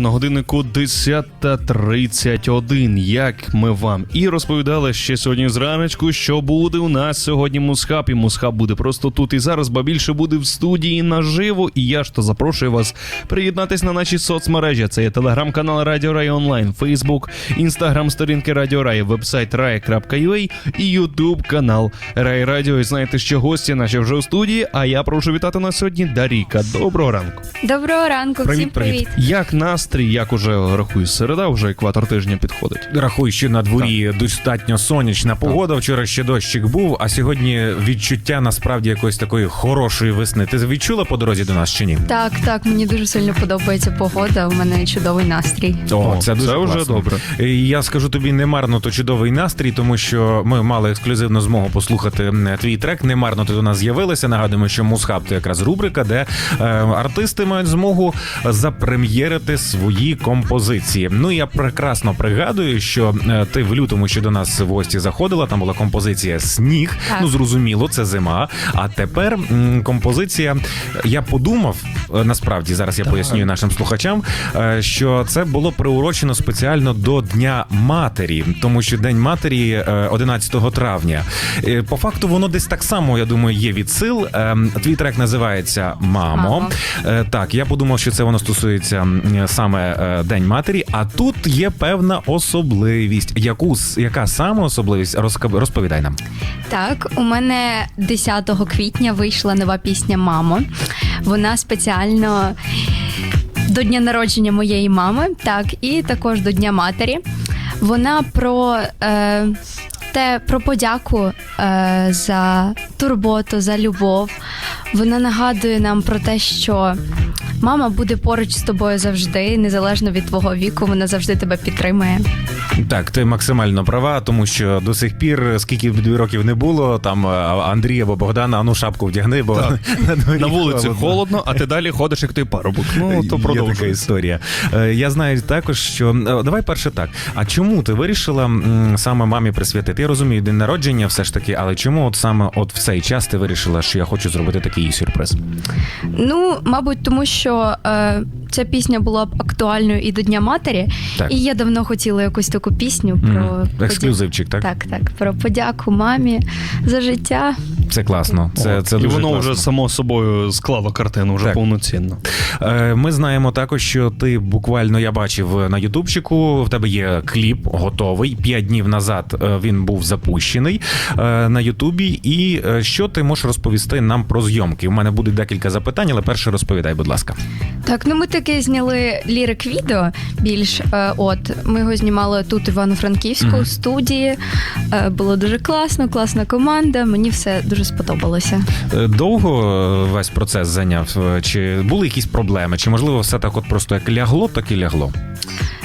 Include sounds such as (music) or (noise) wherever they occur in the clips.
на годиннику 10.31. Як ми вам і розповідали ще сьогодні зранечку, що буде у нас сьогодні Мусхаб. І Мусхаб буде просто тут і зараз, бо більше буде в студії наживо. І я ж то запрошую вас приєднатись на наші соцмережі. Це є телеграм-канал Радіо Рай Онлайн, Фейсбук, інстаграм сторінки Радіо Рай, вебсайт rai.ua і Ютуб канал Рай Радіо. І знаєте, що гості наші вже у студії. А я прошу вітати нас сьогодні Даріка. Доброго ранку. Доброго ранку, всім привіт. Як настрій, як уже рахую, середа, вже екватор тижня підходить. Рахуй, що на дворі достатньо сонячна погода. Вчора ще дощик був, а сьогодні відчуття насправді якоїсь такої хорошої весни. Ти відчула по дорозі до нас чи ні? Так, так, мені дуже сильно подобається погода. У мене чудовий настрій. О, це дуже вже добре. Я скажу тобі, не марно то чудовий настрій, тому що ми мали ексклюзивну змогу послухати твій трек. Не марно ти до нас з'явилася. Нагадуємо, що Мусхаб це якраз рубрика, де е, артисти мають змогу запрем'єрити свої композиції. Ну я прекрасно пригадую, що е, ти в лютому ще до нас в гості заходила. Там була композиція Сніг. Так. Ну зрозуміло, це зима. А тепер композиція. Я подумав е, насправді зараз я пояснюю нашим слухачам, е, що це було приурочено спеціально до Дня матері, тому що День матері е, 11 травня. По факту воно десь так само, я думаю, є від сил. Е, Твій трек називається Мамо. Мамо. Так, я подумав, що це воно стосується м, саме е, День матері. А тут є певна особливість. Яку яка саме особливість? Розповідай нам. Так, у мене 10 квітня вийшла нова пісня Мамо. Вона спеціально до дня народження моєї мами, так, і також до Дня матері. Вона про. Е, те про подяку е, за турботу, за любов. Вона нагадує нам про те, що мама буде поруч з тобою завжди, незалежно від твого віку, вона завжди тебе підтримує. Так, ти максимально права, тому що до сих пір, скільки б дві років не було, там а, Андрій або Богдана, а ну шапку вдягни, бо (laughs) на, дворі На вулиці холодно, а ти далі ходиш, як той парубок. Ну то Є така продовжуй. історія. Е, Я знаю також, що е, давай перше так. А чому ти вирішила м, саме мамі присвятити? Я розумію, день народження, все ж таки, але чому от саме от в цей час ти вирішила, що я хочу зробити такий їй сюрприз? Ну, мабуть, тому що е, ця пісня була б актуальною і до Дня матері, Так. і я давно хотіла якусь таку пісню про mm. ексклюзивчик, так? Так, так, про подяку мамі за життя. Це класно. Це, це і дуже воно класно. вже само собою склало картину вже Так. повноцінно. Е, Ми знаємо також, що ти буквально я бачив на Ютубчику. В тебе є кліп готовий. П'ять днів назад е, він був запущений е, на Ютубі. І е, що ти можеш розповісти нам про зйомки? У мене буде декілька запитань, але перше розповідай, будь ласка. Так, ну ми таки зняли лірик відео більш. Е, от ми його знімали тут, в Івано-Франківську, Мгм. в студії. Е, було дуже класно, класна команда. Мені все дуже сподобалося. Е, Довго е, весь процес зайняв? Е, Чи були якісь проблеми? Чи можливо все так, от просто як лягло, так і лягло?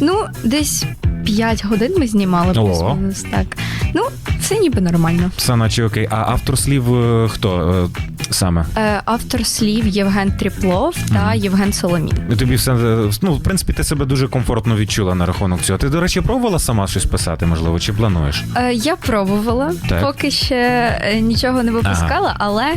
Ну, десь 5 годин ми знімали О. плюс-мінус. Так. Ну, все ніби нормально. Все наче окей. А автор слів е, хто е, саме? Е, автор слів Євген Тріплов та. Євген Соломін. Тобі все е, ну, в принципі, ти себе дуже комфортно відчула на рахунок цього. Ти, до речі, пробувала сама щось писати, можливо, чи плануєш? Е, я пробувала, Так. поки ще е, нічого не випускала, але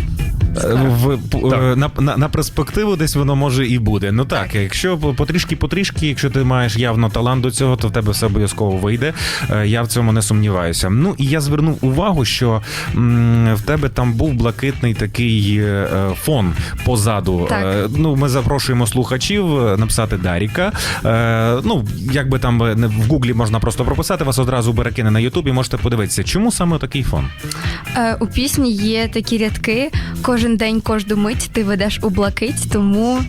Е. В, п- е, на, на, на перспективу десь воно може і буде. Ну так, якщо потрішки-потрішки, якщо ти маєш явно талант до цього, то в тебе все обов'язково вийде. Е, Я в цьому не сумніваюся. Ну і я звернув увагу, що м, в тебе там був блакитний такий е, е, фон позаду. Так. Е, Ну, ми запрошуємо слухачів е, написати Даріка. Е, Ну, якби там е, не- в Гуглі можна просто прописати, вас одразу перекине на Ютуб і можете подивитися, чому саме такий фон. Е, у пісні є такі рядки: кожен день, кожну мить ти ведеш у блакить, тому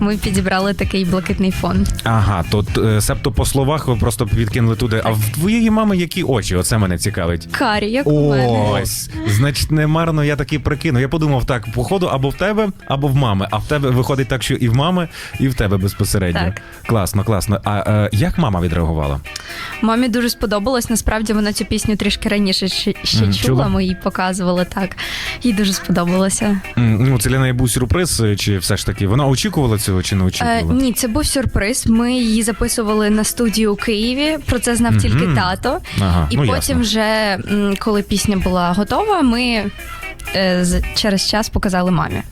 ми підібрали такий блакитний фон. Ага, то е, себто по словах ви просто підкинули туди. А в твоєї мами які очі? Оце мене цікавить. Карі, як у мене. Ось, значить, не марно я таки прикину. Я подумав так: походу або в тебе, або в мами. А в тебе виходить так, що і в мами, і в тебе безпосередньо. Так. Класно, класно. А е, як мама відреагувала? Мамі дуже сподобалось. Насправді вона цю пісню трішки раніше ще, ще Мгм, чула. чула? Ми їй показували так. Їй дуже сподобалося. М, Ну, це для неї був сюрприз, е, чи все ж таки вона очікувала цього, чи не Е, очікувала? ні, це був сюрприз. Ми її записували на студію у Києві. Про це знав Мгм. тільки тато. Ага, І ну, потім, ясно. вже м, коли пісня була готова, ми е, через час показали мамі.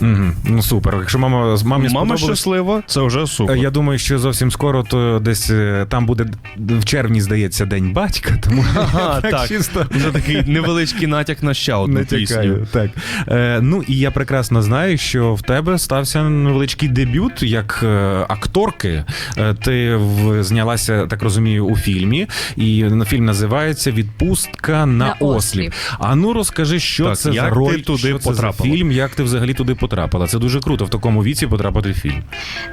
Угу. Ну супер. Якщо мама з мамі Мама сподобалось, щаслива, це вже супер. Е, Я думаю, що зовсім скоро то десь е, там буде в червні, здається, день батька, тому Ага, (laughs) я так. чисто Вже такий невеличкий натяк на ще одну пісню. натякаю. Так. Е, ну і я прекрасно знаю, що в тебе стався невеличкий дебют як е, акторки. Е, ти в, знялася, так розумію, у фільмі, і на фільм називається Відпустка на, На осліп. осліп. А ну розкажи, що Так, це як за ти роль, туди що це за потрапила? фільм, як ти взагалі туди потрапила. Це дуже круто в такому віці потрапити в фільм.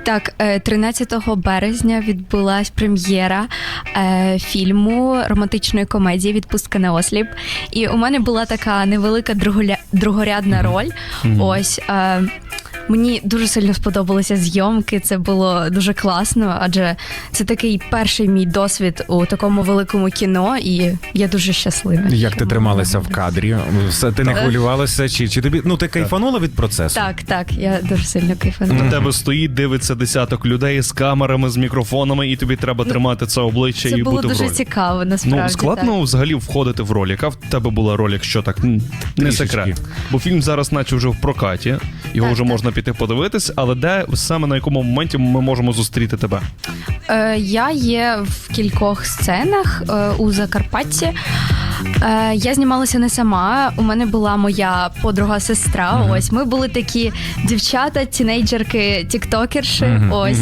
Так, е, 13 березня відбулась прем'єра е, фільму романтичної комедії Відпустка на осліп. І у мене була така невелика друголя... другорядна роль. Ось. Е, Мені дуже сильно сподобалися зйомки. Це було дуже класно, адже це такий перший мій досвід у такому великому кіно, і я дуже щаслива. Як ти трималася в кадрі? Все, ти не хвилювалася? Чи, чи тобі ну ти кайфанула від процесу? Так, так, я дуже сильно кайфанула. На тебе стоїть, дивиться десяток людей з камерами, з мікрофонами, і тобі треба тримати це обличчя Це і було бути в дуже ролі. цікаво, насправді. Ну, складно взагалі входити в роль. Яка в тебе була роль, якщо так не Трішечки. секрет? Бо фільм зараз, наче вже в прокаті, його Так, вже так. можна піти подивитись, але де саме на якому моменті ми можемо зустріти тебе? Е, я є в кількох сценах е, у Закарпатті. Е, я знімалася не сама. У мене була моя подруга сестра. Ось ми були такі дівчата, тінейджерки, тіктокерші. Ось.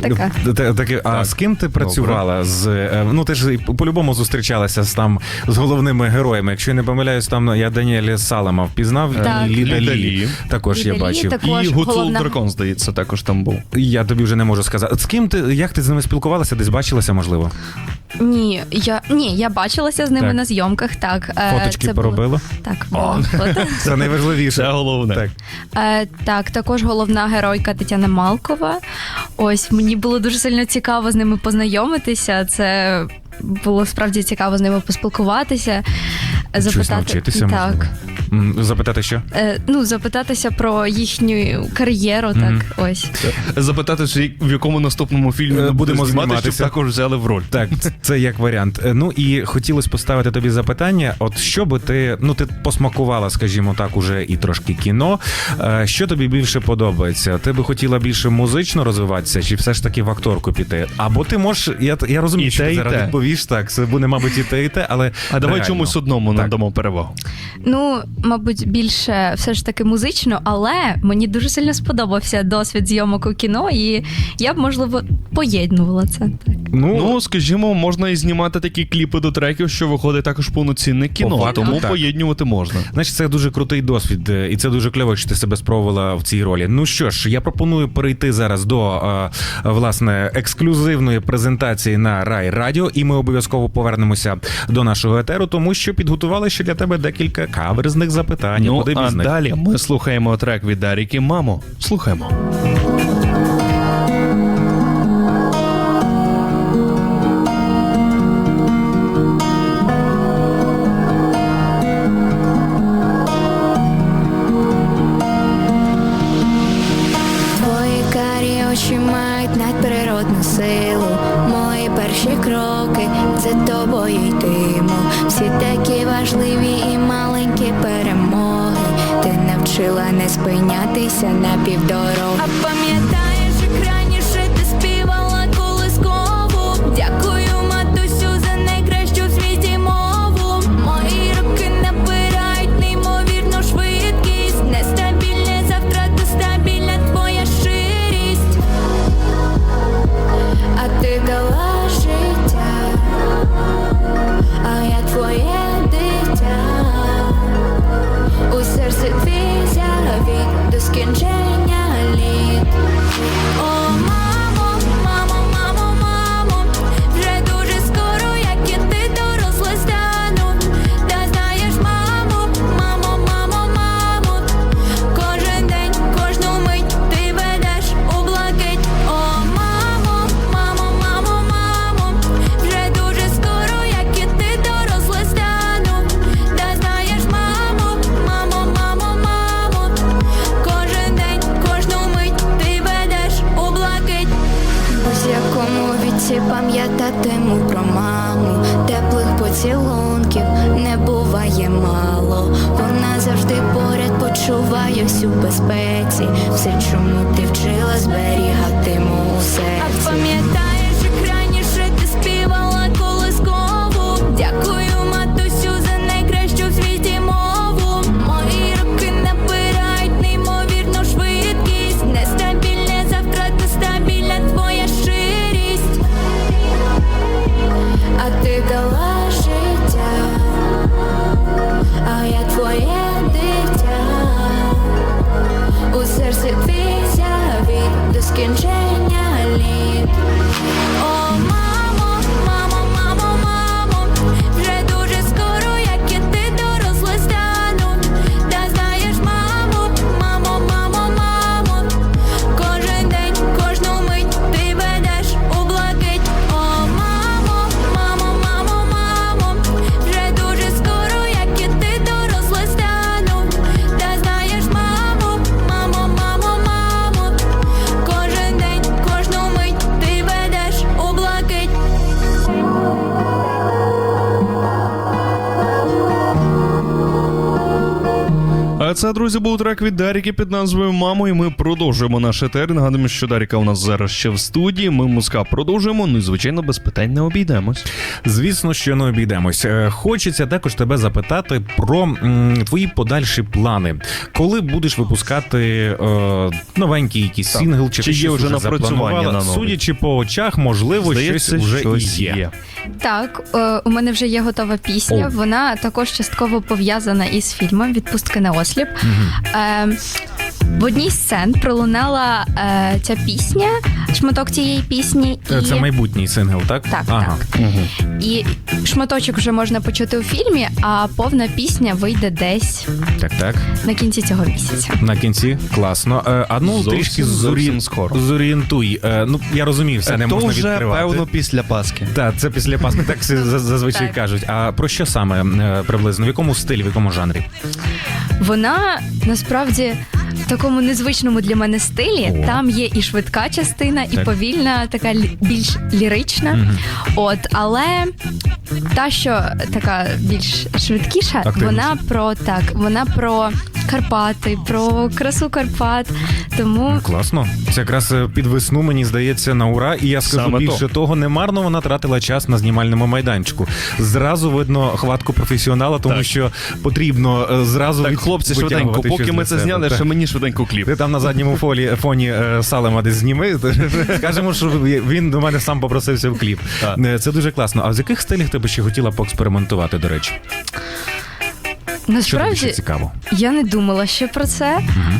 Така. Т- т- а Так. з ким ти працювала? З е, ну ти ж по-любому зустрічалася з там з головними героями. Якщо я не помиляюсь, там я Даніеля Салама впізнав Так. і Ліда Ліда Лі. Лі. Також Ліда я Лі, бачив. так. І Гуцул головна- Дракон, здається, також там був. Я тобі вже не можу сказати. З ким ти як ти з ними спілкувалася? Десь бачилася, можливо? Ні, я ні, я бачилася з ними Так. на зйомках. Так Е, Фоточки це було- поробила? Так, було фото. (laughs) Це найважливіше. Це головне. Так. Е, так, також головна геройка Тетяна Малкова. Ось мені було дуже сильно цікаво з ними познайомитися. Це було справді цікаво з ними поспілкуватися. Щось навчитися так. можливо. Запитати що? Е, ну, запитатися про їхню кар'єру, Мгм. так ось. Запитати, чи в якому наступному фільмі Е, ми будемо будемо знімати, зніматися. щоб також взяли в роль. Так, ц- це як варіант. Е, Ну і хотілося поставити тобі запитання: от що би ти, ну ти посмакувала, скажімо так, уже і трошки кіно. Е, Що тобі більше подобається? Ти би хотіла більше музично розвиватися, чи все ж таки в акторку піти? Або ти можеш, я, я розумію, І що те, ти і зараз те. відповіш так. Це буде, мабуть, і те, і те, але А давай реально. чомусь одному Так. надамо перевагу. Ну, мабуть, більше все ж таки музично, але мені дуже сильно сподобався досвід зйомок у кіно, і я б, можливо, поєднувала це. Так. Ну, Ну, скажімо, можна і знімати такі кліпи до треків, що виходить також повноцінне кіно, По факту, тому так. поєднювати можна. Значить, це дуже крутий досвід, е, і це дуже кльово, що ти себе спробувала в цій ролі. Ну що ж, я пропоную перейти зараз до е, власне ексклюзивної презентації на Рай Радіо, і ми обов'язково повернемося до нашого етеру, тому що підготували ще для тебе декілька каверзних запитань. ну, Куди а далі ми слухаємо трек від Даріки Мамо. Слухаємо. На півдорогу. Завжди поряд почуваюсь у безпеці. Все, чому ти вчила, зберігатиму у серці. А пам'ятаєш, це, друзі, був трек від Даріки під назвою Мамо, і ми продовжуємо наш етер. Нагадуємо, що Даріка у нас зараз ще в студії. Ми музика продовжуємо. Ну і звичайно, без питань не обійдемось. Звісно, що не обійдемось. Е, Хочеться також тебе запитати про м, твої подальші плани. Коли будеш випускати е, новенький якийсь Так. сингл, чи, Чи є вже напрацювання на новий? Судячи по очах, можливо, Здається, щось вже і є. Так, е, у мене вже є готова пісня. О. Вона також частково пов'язана із фільмом Відпустки на осліп. Е, в одній з сцен пролунала е, ця пісня, шматок цієї пісні. Е, І, Це майбутній сингл, так? Так, ага. і шматочок вже можна почути у фільмі, а повна пісня вийде десь Так, так. на кінці цього місяця. На кінці класно. Е, А ну Зовсім, трішки зовсім скоро. зорієнтуй. Е, Ну я розумію, все не То можна вже, відкривати. певно, після Пасхи. Так, це після Пасхи, так (laughs) всі за- зазвичай Так. кажуть. А про що саме е, приблизно? В якому стилі, в якому жанрі? Вона насправді в такому незвичному для мене стилі. О. Там є і швидка частина, і Так. повільна, така більш лірична. Мгм. От, але та, що така більш швидкіша, Активніша. вона про так, вона про Карпати, про красу Карпат. Тому Ну, класно. Це якраз е, під весну, мені здається, на ура. І я скажу Саме більше то. того, немарно вона тратила час на знімальному майданчику. Зразу видно хватку професіонала, тому Так. що потрібно е, зразу Так, від- хлопці, швиденько, поки ми це себе. зняли, Так. ще мені швиденько кліп. Ти там на задньому фолі, фоні е, Салема десь зніми. (laughs) Скажемо, що він до мене сам попросився в кліп. Е, Це дуже класно. А з яких стилів ти би ще хотіла поекспериментувати, до речі? Що тобі ще насправді цікаво? я не думала ще про це,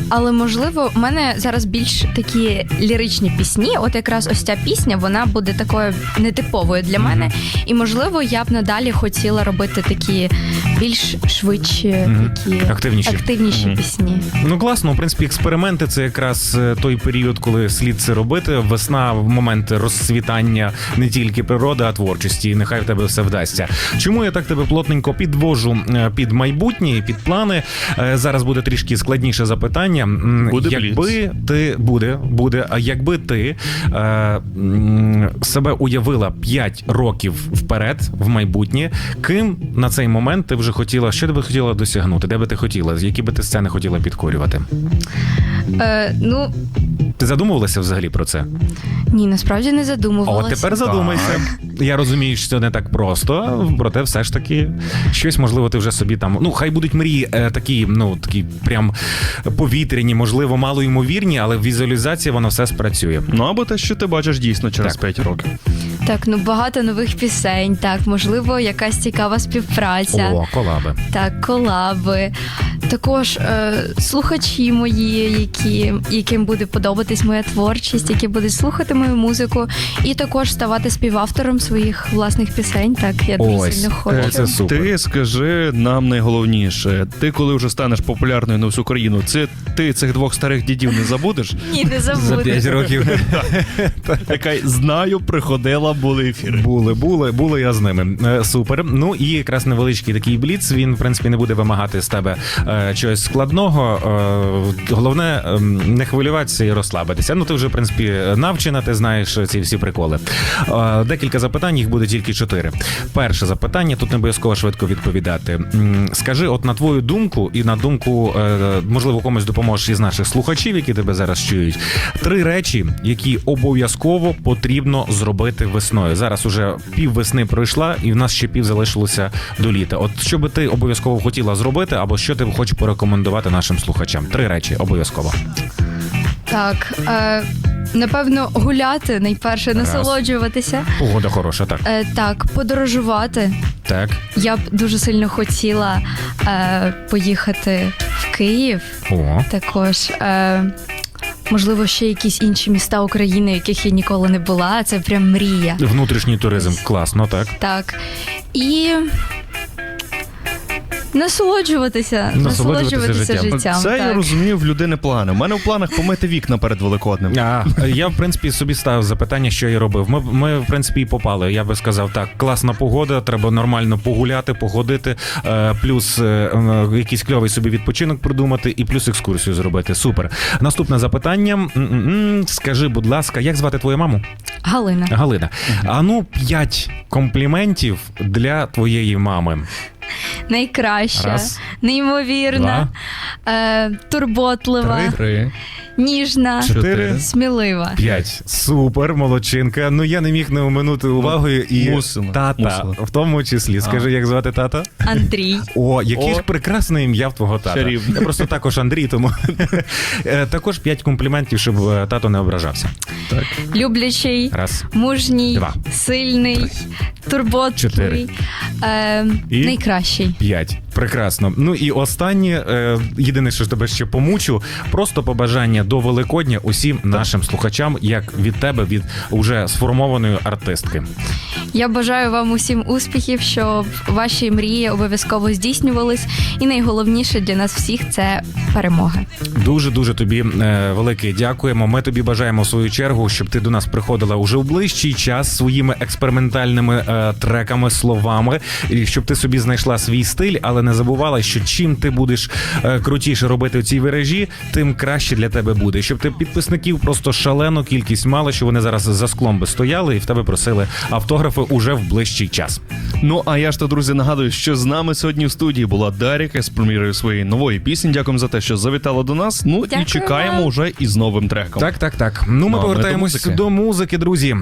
але можливо, в мене зараз більш такі ліричні пісні. От якраз ось ця пісня, вона буде такою нетиповою для мене. І можливо, я б надалі хотіла робити такі більш швидші, такі Активніші. активніші пісні. Ну класно, в принципі, експерименти це якраз е, той період, коли слід це робити. Весна в момент розцвітання не тільки природи, а творчості. І нехай в тебе все вдасться. Чому я так тебе плотненько підвожу е, під майбутнє, під плани? Е, Зараз буде трішки складніше запитання. Буде якби ти буде, буде, а якби ти е, себе уявила 5 років вперед в майбутнє, ким на цей момент ти вже хотіла, що ти би хотіла досягнути? Де би ти хотіла? Які би ти сцени хотіла підкорювати? Е, ну Ти задумувалася взагалі про це? ні, насправді не А задумувалася. от тепер задумайся. Я розумію, що це не так просто, проте все ж таки щось можливо ти вже собі там. Ну, хай будуть мрії е, такі, ну такі прям повітряні, можливо, малоймовірні, але візуалізація воно все спрацює. Ну або те, що ти бачиш дійсно через Так. 5 років. Так, ну багато нових пісень. Так, можливо, якась цікава співпраця. О, колаби. Так, колаби. Також е, слухачі мої, які, яким буде подобатись моя творчість, які будуть слухати мою музику, і також ставати співавтором своїх власних пісень. Так, я дуже Ось, сильно хочу. е, це супер. Ти скажи нам найголовніше. Ти, коли вже станеш популярною на всю країну, це ти цих двох старих дідів не забудеш? Ні, не За забуду. 5 років. (laughs) Яка знаю, приходила були ефіри. Були, були, були я з ними. Е, Супер. Ну і якраз невеличкий такий бліц. Він, в принципі, не буде вимагати з тебе е, чогось складного. Е, головне ем, не хвилюватися і розслабитися. Ну, ти вже, в принципі, навчена, ти знаєш ці всі приколи. Е, декілька запитань, їх буде тільки чотири. Перше запитання, тут не обов'язково швидко відповідати. Скажи, от на твою думку, і на думку, е, можливо, комусь допоможеш із наших слухачів, які тебе зараз чують. Три речі, які обов'язково потрібно зробити весною. Зараз уже пів весни пройшла, і в нас ще пів залишилося до літа. От що би ти обов'язково хотіла зробити, або що ти хочеш порекомендувати нашим слухачам? Три речі обов'язково. Так, е, напевно, гуляти найперше, насолоджуватися. Погода хороша, так. Е, так, подорожувати. Так. Я б дуже сильно хотіла е, поїхати в Київ. О, Також. Е, Можливо, ще якісь інші міста України, в яких я ніколи не була. Це прям мрія. внутрішній туризм. Класно, так. Так. І насолоджуватися, Насолоджуватися насолоджуватися життям. життям. Це я так. розумію в людини плани. У мене в планах помити вікна перед Великоднем. А, я, в принципі, собі ставив запитання, що я робив. Ми, ми в принципі, і попали. Я би сказав, так, класна погода, треба нормально погуляти, походити, е, плюс е, е, якийсь кльовий собі відпочинок придумати, і плюс екскурсію зробити. Супер. Наступне запитання. М-м-м. Скажи, будь ласка, як звати твою маму? Галина. Галина. А ну, п'ять компліментів для твоєї мами. Найкраща, Раз. неймовірна, е, турботлива, Три. Три, ніжна, Чотири. смілива. П'ять. Супер, молодчинка. Ну я не міг не оминути увагою і Мусила, тата, мусила. в тому числі. Скажи, як звати тата? Андрій. О, яке О. ж прекрасне ім'я в твого тата. Чарівне. Я просто також Андрій, тому (laughs) Е, також п'ять компліментів, щоб е, тато не ображався. Так. Люблячий, Раз. мужній, Два. сильний, турботливий, Чотири. е, І? найкращий. П'ять. Прекрасно. Ну і останнє, е, єдине, що тебе ще помучу, просто побажання до Великодня усім нашим слухачам, як від тебе, від уже сформованої артистки. Я бажаю вам усім успіхів, щоб ваші мрії обов'язково здійснювались. І найголовніше для нас всіх це перемога. Дуже дуже тобі е, велике дякуємо. Ми тобі бажаємо в свою чергу, щоб ти до нас приходила уже в ближчий час своїми експериментальними е, треками, словами, і щоб ти собі знайшла свій стиль, але не забувала, що чим ти будеш е, крутіше робити ці виражі, тим краще для тебе буде. Щоб ти підписників просто шалену кількість мала, що вони зараз за склом би стояли і в тебе просили автографи уже в ближчий час. Ну а я ж то, друзі, нагадую, що з нами сьогодні в студії була Даріка з прем'єрою своєї нової пісні. Дякуємо за те, що завітала до нас. Ну Дякую і чекаємо вже із новим треком. Так, так, так. Ну ми Ну, а ми до повертаємось музики. до музики, друзі.